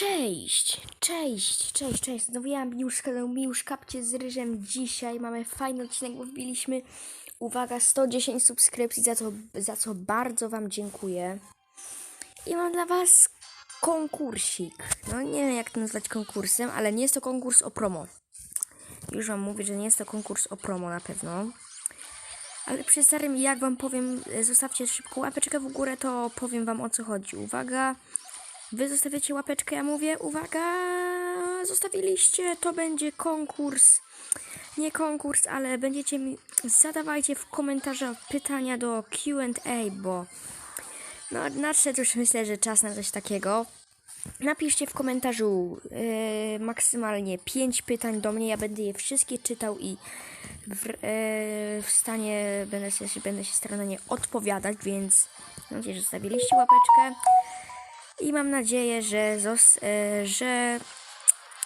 Cześć, cześć, cześć, cześć. Znowu ja Miusz, kanał Miusz Kapcie z Ryżem. Dzisiaj mamy fajny odcinek, bo wbiliśmy, uwaga, 110 subskrypcji, za co, za co bardzo Wam dziękuję. I mam dla Was konkursik. No nie wiem jak to nazwać konkursem, ale nie jest to konkurs o promo. Już Wam mówię, że nie jest to konkurs o promo na pewno. Ale przy starym, jak Wam powiem, zostawcie szybko łapeczkę w górę, to powiem Wam o co chodzi. Uwaga, Wy zostawiacie łapeczkę, ja mówię, uwaga, zostawiliście, to będzie konkurs. Nie konkurs, ale będziecie mi, zadawajcie w komentarzach pytania do Q&A, bo no nadszedł już myślę, że czas na coś takiego. Napiszcie w komentarzu e, maksymalnie 5 pytań do mnie, ja będę je wszystkie czytał i w, e, w stanie będę się, będę się starał na nie odpowiadać, więc mam nadzieję, że zostawiliście łapeczkę. I mam nadzieję, że, zos- e, że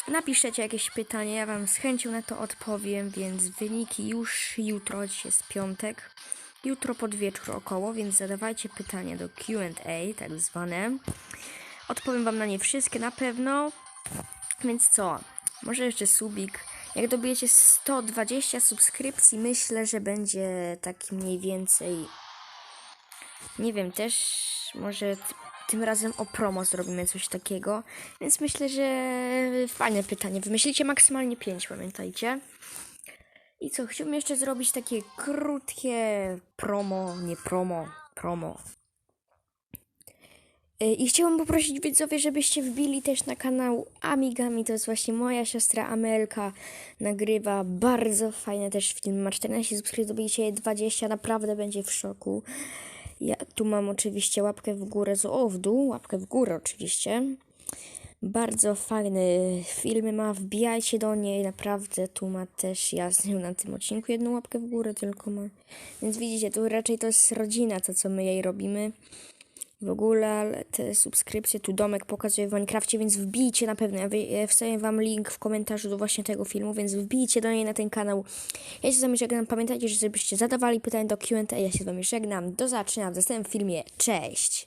napiszecie jakieś pytanie. Ja Wam z chęcią na to odpowiem, więc wyniki już jutro, dzisiaj jest piątek. Jutro pod wieczór około, więc zadawajcie pytania do QA, tak zwane. Odpowiem Wam na nie wszystkie na pewno. Więc co? Może jeszcze subik. Jak dobijecie 120 subskrypcji, myślę, że będzie taki mniej więcej nie wiem, też może tym razem o promo zrobimy coś takiego. Więc myślę, że fajne pytanie. Wymyślicie maksymalnie 5, pamiętajcie. I co, chciałbym jeszcze zrobić takie krótkie promo, nie promo, promo. Y, I chciałam poprosić widzowie, żebyście wbili też na kanał Amigami. To jest właśnie moja siostra Amelka. Nagrywa bardzo fajne też filmy. Ma 14 subskrypcji, dobijcie je 20. Naprawdę będzie w szoku. Ja tu mam oczywiście łapkę w górę, z- o w dół, łapkę w górę oczywiście. Bardzo fajne filmy ma, wbijajcie do niej, naprawdę tu ma też, ja z nią na tym odcinku jedną łapkę w górę tylko ma. Więc widzicie, tu raczej to jest rodzina, to co my jej robimy. W ogóle te subskrypcje, tu domek pokazuje w Minecrafcie, więc wbijcie na pewno. Ja wstawię wam link w komentarzu do właśnie tego filmu, więc wbijcie do niej na ten kanał. Ja się z wami żegnam. Pamiętajcie, że żebyście zadawali pytania do Q&A. Ja się z wami żegnam. Do zobaczenia w następnym filmie. Cześć!